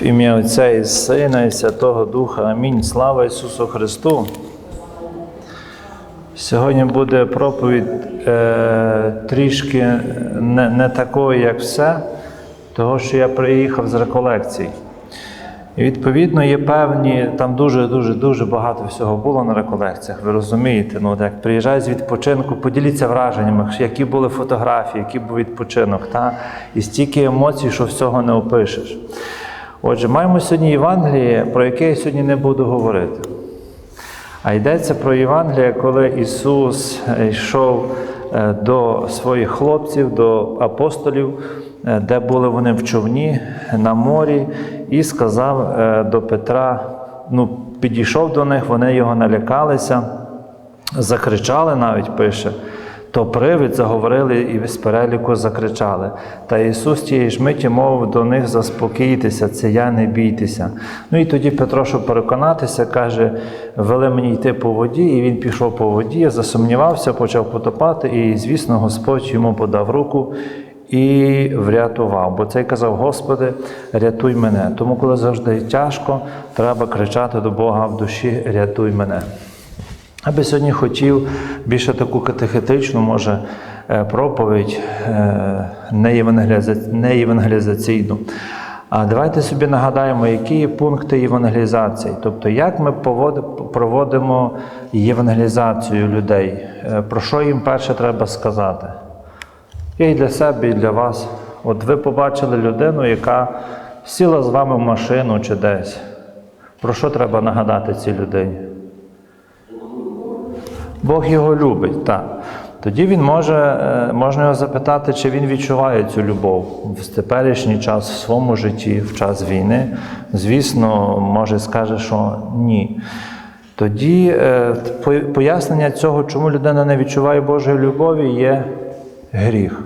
В ім'я Отця і Сина, і Святого Духа. Амінь. Слава Ісусу Христу. Сьогодні буде проповідь е, трішки не, не такою, як все, того, що я приїхав з реколекцій. І відповідно є певні, там дуже-дуже дуже багато всього було на реколекціях, ви розумієте. Ну, як приїжджають з відпочинку, поділіться враженнями, які були фотографії, який був відпочинок. Та? І стільки емоцій, що всього не опишеш. Отже, маємо сьогодні Євангеліє, про яке я сьогодні не буду говорити. А йдеться про Євангеліє, коли Ісус йшов е, до своїх хлопців, до апостолів, е, де були вони в човні на морі, і сказав е, до Петра, ну, підійшов до них, вони його налякалися, закричали навіть пише. То привид заговорили і з переліку закричали. Та Ісус тієї ж миті мовив до них заспокійтеся, це я не бійтеся. Ну і тоді Петро, щоб переконатися, каже: вели мені йти по воді, і він пішов по воді, засумнівався, почав потопати, і, звісно, Господь йому подав руку і врятував. Бо цей казав: Господи, рятуй мене. Тому, коли завжди тяжко, треба кричати до Бога в душі, рятуй мене. Я би сьогодні хотів більше таку катехетичну, може, е, проповідь е, не євангелізаційну. А давайте собі нагадаємо, які є пункти євангелізації, тобто як ми проводимо євангелізацію людей, Е, про що їм перше треба сказати. І для себе, і для вас. От ви побачили людину, яка сіла з вами в машину чи десь. Про що треба нагадати цій людині? Бог його любить, так. Тоді він може, е, можна його запитати, чи він відчуває цю любов в теперішній час, в своєму житті, в час війни. Звісно, може скаже, що ні. Тоді е, пояснення цього, чому людина не відчуває Божої любові, є гріх.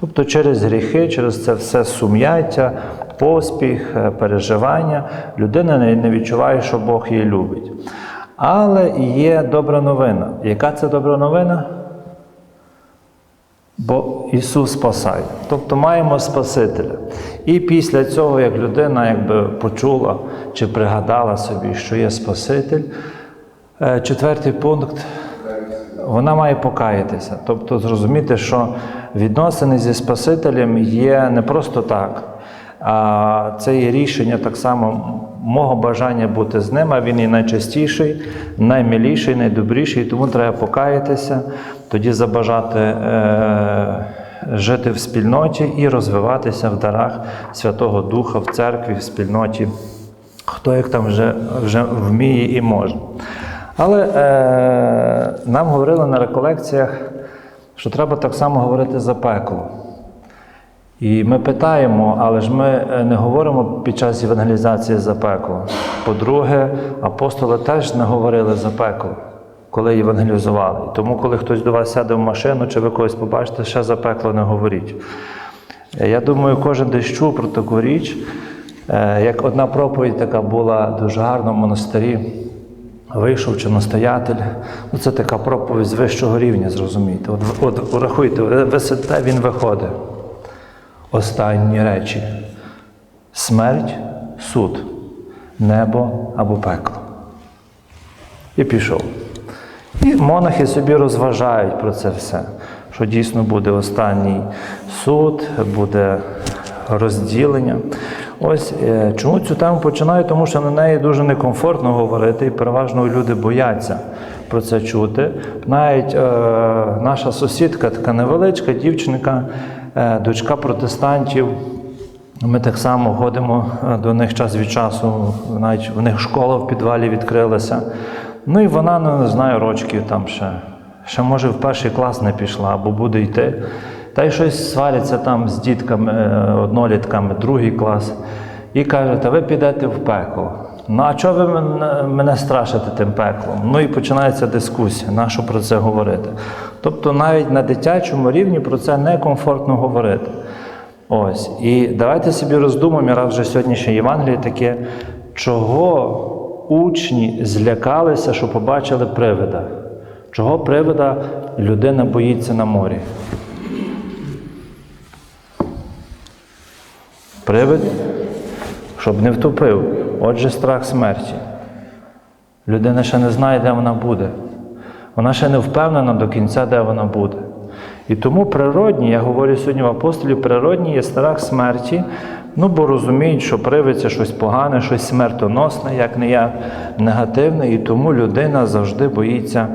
Тобто через гріхи, через це все сум'яття, поспіх, е, переживання, людина не не відчуває, що Бог її любить. Але є добра новина. Яка це добра новина? Бо Ісус спасає. Тобто маємо Спасителя. І після цього, як людина якби почула чи пригадала собі, що є Спаситель, е, четвертий пункт, вона має покаятися. Тобто зрозуміти, що відносини зі Спасителем є не просто так, це є рішення так само мого бажання бути з ним, а він і найчастіший, наймиліший, найдобріший, тому треба покаятися, тоді забажати е, жити в спільноті і розвиватися в дарах Святого Духа в церкві, в спільноті, хто як там вже, вже вміє і може. Але е, нам говорили на реколекціях, що треба так само говорити за пекло. І ми питаємо, але ж ми е, не говоримо під час евангелізації за пекло. По-друге, апостоли теж не говорили за пекло, коли євангелізували. Тому, коли хтось до вас сяде в машину, чи ви когось побачите, ще за пекло не говоріть. Е, Я думаю, кожен десь чув про таку річ. Е, Як одна проповідь така була дуже гарна в монастирі. Вийшов чи настоятель. Ну, це така проповідь з вищого рівня, зрозумієте. От, от рахуйте, ви він виходить. Останні речі: смерть, суд, небо або пекло. І пішов. І монахи собі розважають про це все, що дійсно буде останній суд, буде розділення. Ось е, чому цю тему починаю, тому що на неї дуже некомфортно говорити, і переважно люди бояться про це чути. Навіть е, наша сусідка, така невеличка дівчинка, дочка протестантів. Ми так само ходимо е, до них час від часу, навіть в них школа в підвалі відкрилася. Ну і вона, ну, не знаю, рочків там ще, ще може в перший клас не пішла або буде йти. Та й щось сваряться там з дітками, е, однолітками, другий клас. І каже, та ви підете в пекло. Ну а чого ви мене, мене страшите тим пеклом? Ну і починається дискусія, на що про це говорити. Тобто навіть на дитячому рівні про це некомфортно говорити. Ось. І давайте собі роздумаємо, раз вже сьогоднішнє Євангеліє таке, чого учні злякалися, що побачили привида. Чого привида людина боїться на морі? Привид? Щоб не втопив. Отже, страх смерті. Людина ще не знає, де вона буде. Вона ще не впевнена до кінця, де вона буде. І тому природні, я говорю сьогодні в апостолів, природній є страх смерті, ну бо розуміють, що привид це щось погане, щось смертоносне, як не як негативне, і тому людина завжди боїться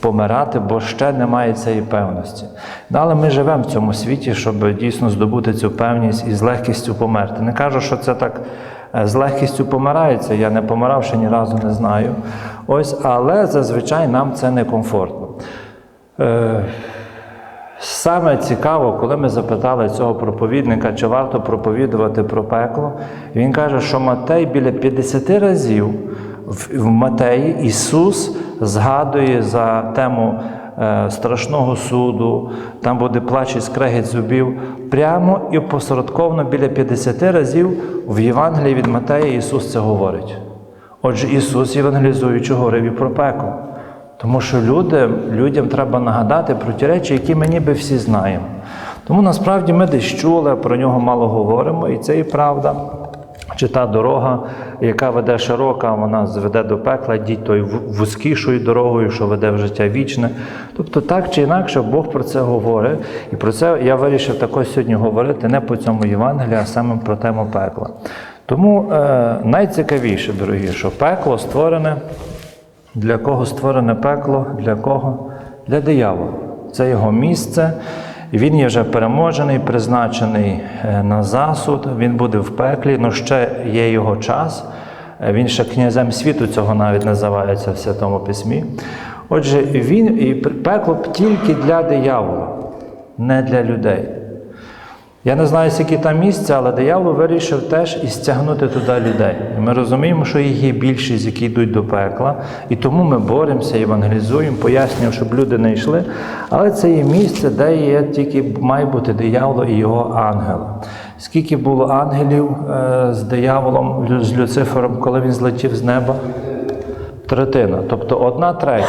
помирати, бо ще немає цієї певності. Але ми живемо в цьому світі, щоб дійсно здобути цю певність і з легкістю померти. Не кажу, що це так з легкістю помирається, я не помирав ще ні разу не знаю. Ось, але зазвичай нам це некомфортно. Е, Саме цікаво, коли ми запитали цього проповідника, чи варто проповідувати про пекло, він каже, що Матей біля 50 разів в Матеї Ісус згадує за тему е, страшного суду, там буде плач і скрегіт зубів. Прямо і посередковно біля 50 разів в Євангелії від Матея Ісус це говорить. Отже, Ісус, євангелізуючи, говорив і про пекло. Тому що люди, людям треба нагадати про ті речі, які ми ніби всі знаємо. Тому насправді ми десь чули, про нього мало говоримо, і це і правда. Чи та дорога, яка веде широка, вона зведе до пекла, йдіть тою вузькішою дорогою, що веде в життя вічне. Тобто, так чи інакше, Бог про це говорить. І про це я вирішив також сьогодні говорити не по цьому Євангелію, а саме про тему пекла. Тому е, найцікавіше, дорогі, що пекло створене для кого створене пекло? Для кого? Для диявола. Це його місце. Він є вже переможений, призначений е, на засуд. Він буде в пеклі, але ще є його час. Е, Він ще князем світу цього навіть називається в Святому Письмі. Отже, він і пекло тільки для диявола, не для людей. Я не знаю, скільки там місця, але диявол вирішив теж і стягнути туди людей. Ми розуміємо, що їх є більшість, які йдуть до пекла, і тому ми боремося, евангелізуємо, пояснюємо, щоб люди не йшли. Але це є місце, де є тільки має бути диявол і його ангели. Скільки було ангелів е, з дияволом, з Люцифером, коли він злетів з неба? Третина, тобто одна третя.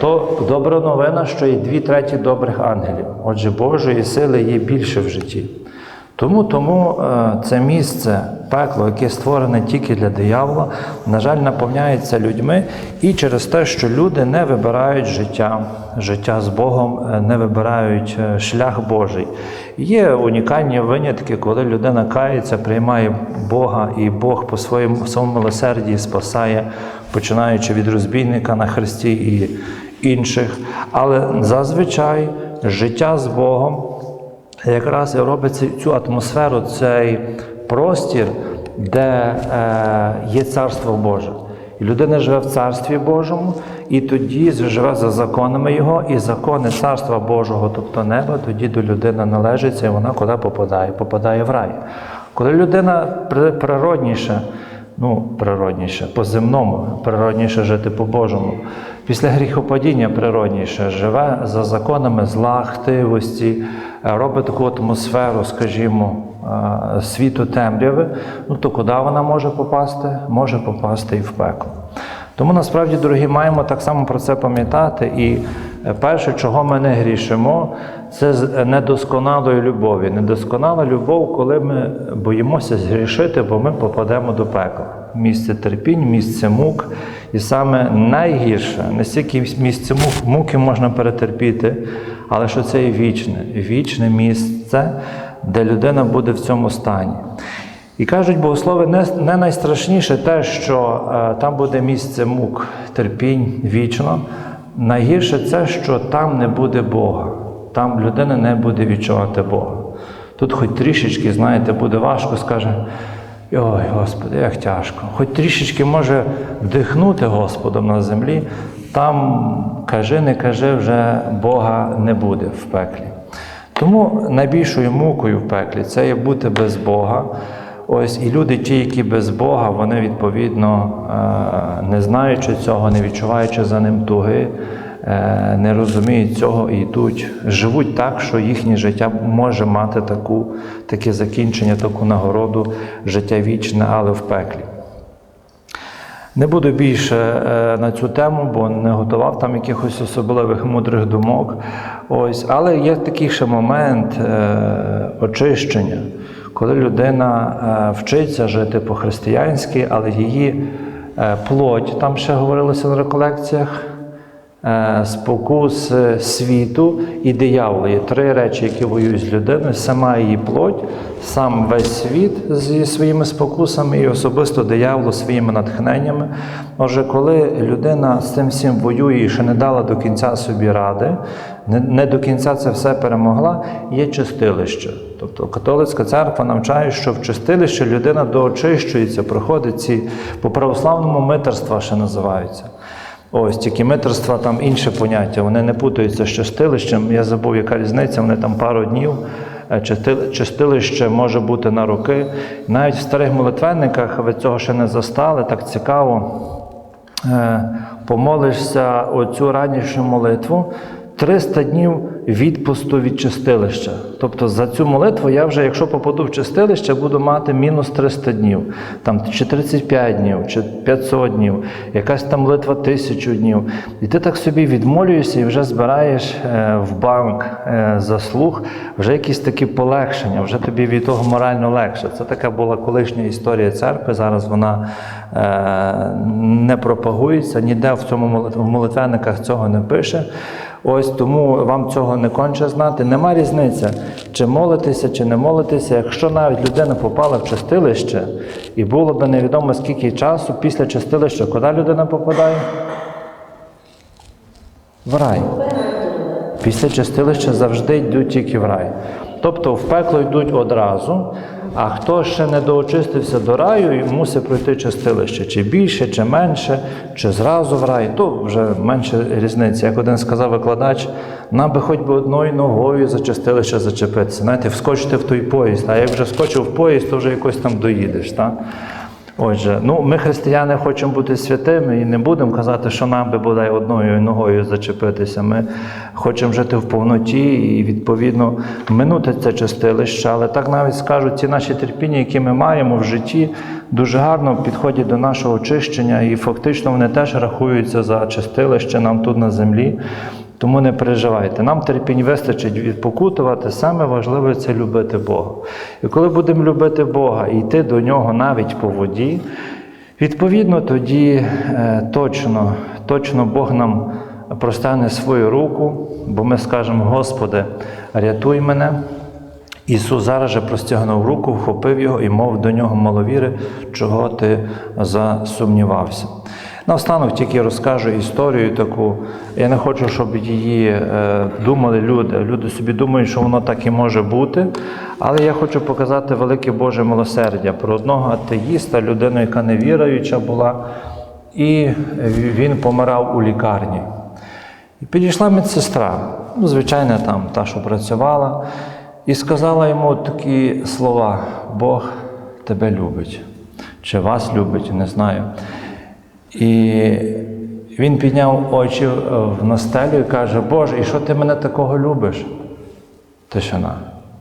То добра новина, що є дві треті добрих ангелів. Отже, Божої сили є більше в житті. Тому, тому е, це місце, пекло, яке створене тільки для диявола, на жаль, наповняється людьми і через те, що люди не вибирають життя, життя з Богом, е, не вибирають е, шлях Божий. Є унікальні винятки, коли людина кається, приймає Бога, і Бог по своєму своєму милосерді спасає, починаючи від розбійника на хресті і інших. Але зазвичай життя з Богом якраз робить цю- атмосферу, цей простір, де е, є царство Боже. І людина живе в царстві Божому, і тоді живе за законами Його, і закони царства Божого, тобто неба, тоді до людини належиться, і вона куди попадає? Попадає в рай. Коли людина природніше, ну, природніше, по-земному, природніше жити по-божому. Після гріхопадіння природніше живе за законами зла, хтивості, е, робить таку атмосферу, скажімо, е, світу темряви, ну то куди вона може попасти? Може попасти і в пекло. Тому насправді, дорогі, маємо так само про це пам'ятати. І е, перше, чого ми не грішимо, це з недосконалої любові. Недосконала любов, коли ми боїмося згрішити, бо ми попадемо до пекла. Місце терпінь, місце мук. І саме найгірше, не стільки місце муки можна перетерпіти, але що це є вічне, вічне місце, де людина буде в цьому стані. І кажуть богослови, не, не найстрашніше те, що е, там буде місце мук, терпінь вічно. Найгірше це, що там не буде Бога, там людина не буде відчувати Бога. Тут хоч трішечки, знаєте, буде важко, скаже, ой, Господи, як тяжко. Хоч трішечки може вдихнути Господом на землі, там кажи, не кажи, вже Бога не буде в пеклі. Тому найбільшою мукою в пеклі це є бути без Бога. Ось і люди, ті, які без Бога, вони відповідно, е, не знаючи цього, не відчуваючи за ним туги, не розуміють цього і йдуть, живуть так, що їхнє життя може мати таку, таке закінчення, таку нагороду, життя вічне, але в пеклі. Не буду більше е, на цю тему, бо не готував там якихось особливих мудрих думок. Ось, але є такий ще момент е, очищення, коли людина е, вчиться жити по-християнськи, але її е, плоть, там ще говорилося на реколекціях, е, спокус е, світу і диявола. Є три речі, які воюють з людиною: сама її плоть, сам весь світ зі своїми спокусами і особисто диявол своїми натхненнями. Отже, коли людина з цим всім воює і ще не дала до кінця собі ради, не до кінця це все перемогла, є чистилище. Тобто католицька церква навчає, що в чистилище людина доочищується, проходить ці по православному митерства ще називаються. Ось тільки метрства там інше поняття, вони не путаються з чистилищем. Я забув, яка різниця, вони там пару днів. Е, Чистилище може бути на роки. Навіть в старих молитвенниках ви цього ще не застали, так цікаво. Е, Помолишся оцю ранішню молитву 300 днів відпусту від чистилища. Тобто за цю молитву я вже, якщо попаду в чистилище, буду мати мінус 300 днів, там чи 35 днів, чи 500 днів, якась там молитва тисячу днів. І ти так собі відмолюєшся і вже збираєш е, в банк е, заслуг вже якісь такі полегшення, вже тобі від того морально легше. Це така була колишня історія церкви. Зараз вона е, не пропагується, ніде в цьому в молитвенниках цього не пише. Ось тому вам цього не конче знати. Нема різниці, чи молитися, чи не молитися. Якщо навіть людина попала в чистилище, і було би невідомо скільки часу після чистилища, куди людина попадає? В рай. Після чистилища завжди йдуть тільки в рай. Тобто в пекло йдуть одразу, а хто ще не доочистився до раю і мусить пройти чистилище, чи більше, чи менше, чи зразу в рай, то вже менше різниці. Як один сказав викладач, нам би хоч би одною ногою за чистилище зачепитися. Знаєте, вскочити в той поїзд, а як вже вскочив в поїзд, то вже якось там доїдеш. Так? Отже, ну ми, християни, хочемо бути святими і не будемо казати, що нам би бодай одною ногою зачепитися. Ми хочемо жити в повноті і, відповідно, минути це чистилище. Але так навіть скажуть, ці наші терпіння, які ми маємо в житті, дуже гарно підходять до нашого очищення, і фактично вони теж рахуються за чистилище нам тут на землі. Тому не переживайте. Нам терпінь вистачить відпокутувати. Саме важливе це любити Бога. І коли будемо любити Бога і йти до нього навіть по воді, відповідно, тоді е, точно, точно Бог нам простане свою руку, бо ми скажемо, Господи, рятуй мене. Ісус зараз же простягнув руку, вхопив його і мов до нього маловіри, чого ти засумнівався. Наостанок тільки розкажу історію таку. Я не хочу, щоб її е, думали люди. Люди собі думають, що воно так і може бути. Але я хочу показати велике Боже милосердя про одного атеїста, людину, яка невіруюча була, і він помирав у лікарні. І підійшла медсестра, ну, звичайно, там та, що працювала, і сказала йому такі слова: Бог тебе любить, чи вас любить, не знаю. І він підняв очі в настелю і каже: Боже, і що ти мене такого любиш? Тишина.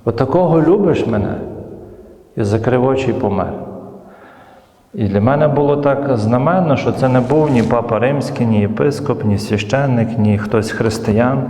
От такого любиш мене? І закрив очі і помер. І для мене було так знаменно, що це не був ні папа римський, ні єпископ, ні священник, ні хтось християн,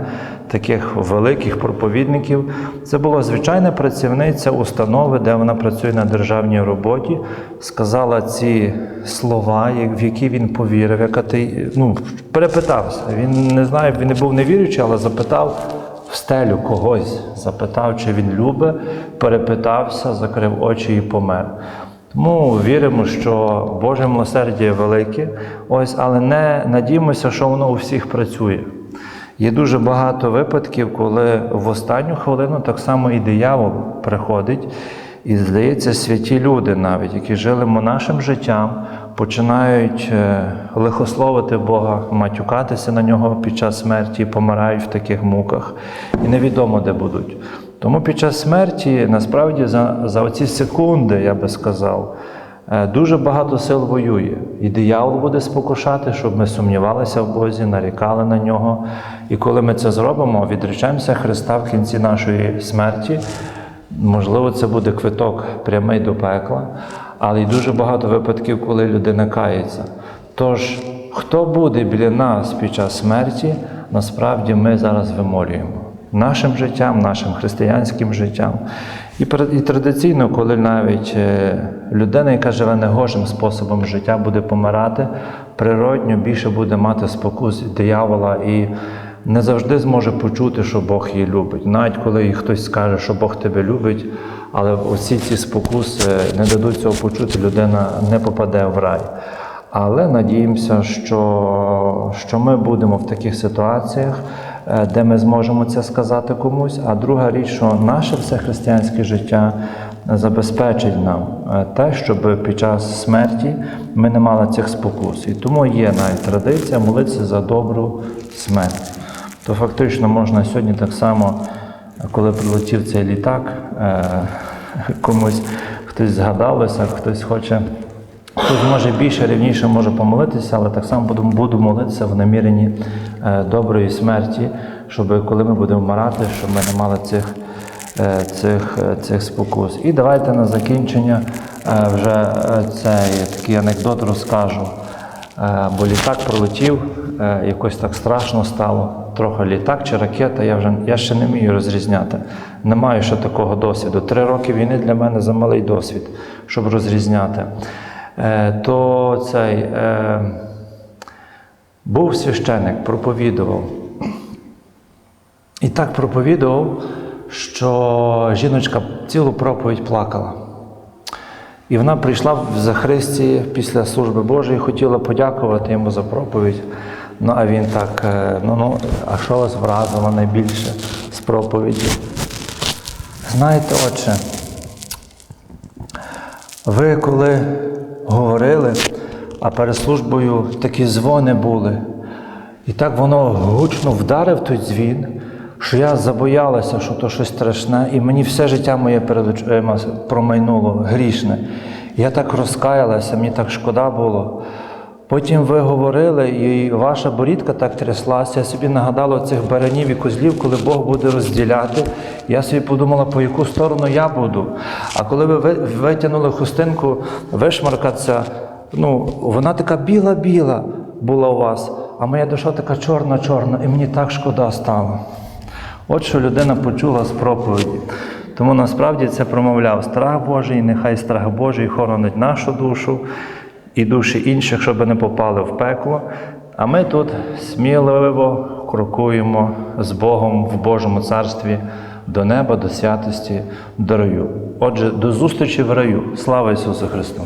таких великих проповідників. Це була звичайна працівниця установи, де вона працює на державній роботі, сказала ці слова, в які він повірив, яка ти ну, перепитався. Він не знає, він не був невіруючий, але запитав в стелю когось, запитав, чи він любить, перепитався, закрив очі і помер. Тому віримо, що Боже милосердя велике, ось, але не надіємося, що воно у всіх працює. Є дуже багато випадків, коли в останню хвилину так само і диявол приходить, і здається, святі люди, навіть, які жили монашим життям, починають е, лихословити Бога, матюкатися на нього під час смерті, помирають в таких муках, і невідомо де будуть. Тому під час смерті, насправді, за, за оці секунди, я би сказав, дуже багато сил воює. І диявол буде спокушати, щоб ми сумнівалися в Бозі, нарікали на нього. І коли ми це зробимо, відречемося Христа в кінці нашої смерті. Можливо, це буде квиток прямий до пекла, але й дуже багато випадків, коли людина кається. Тож, хто буде біля нас під час смерті, насправді ми зараз вимолюємо нашим життям, нашим християнським життям. І, і традиційно, коли навіть е, людина, яка живе негожим способом життя, буде помирати, природньо більше буде мати спокус диявола і не завжди зможе почути, що Бог її любить. Навіть коли їй хтось скаже, що Бог тебе любить, але усі ці спокуси не дадуть цього почути, людина не попаде в рай. Але надіємося, що, що ми будемо в таких ситуаціях, де ми зможемо це сказати комусь. А друга річ, що наше все християнське життя забезпечить нам е, те, щоб під час смерті ми не мали цих спокус. І тому є навіть традиція молитися за добру смерть. То фактично можна сьогодні так само, коли прилетів цей літак, е, комусь хтось згадалося, хтось хоче. Хтось може більше, рівніше може помолитися, але так само буду, буду молитися в наміренні е, доброї смерті, щоб коли ми будемо вмирати, щоб ми не мали цих, е, цих, е, цих спокус. І давайте на закінчення вже цей такий анекдот розкажу. Бо літак пролетів, якось так страшно стало. Трохи літак чи ракета, я вже я ще не вмію розрізняти. Не маю ще такого досвіду. Три роки війни для мене замалий досвід, щоб розрізняти. Е, то цей е, був священик, проповідував. І так проповідував, що жіночка цілу проповідь плакала. І вона прийшла в Захристі після служби Божої, хотіла подякувати йому за проповідь. Ну, а він так, е, ну, ну, а що вас вразило найбільше з проповіді? Знаєте, отче, ви коли говорили, а перед службою такі дзвони були, і так воно гучно вдарив той дзвін, що я забоялася, що то щось страшне, і мені все життя моє перед очима промайнуло грішне. Я так розкаялася, мені так шкода було. Потім ви говорили, і ваша борідка так тряслася. Я собі нагадала цих баранів і козлів, коли Бог буде розділяти. Я собі подумала, по яку сторону я буду. А коли ви ви- витягнули хустинку, вишмаркатися, ну, вона така біла-біла була у вас, а моя душа така чорна-чорна, і мені так шкода стало. От що людина почула з проповіді. Тому насправді це промовляв страх Божий, нехай страх Божий хоронить нашу душу і душі інших, щоб не попали в пекло. А ми тут сміливо крокуємо з Богом в Божому царстві до неба, до святості, до раю. Отже, до зустрічі в раю. Слава Ісусу Христу!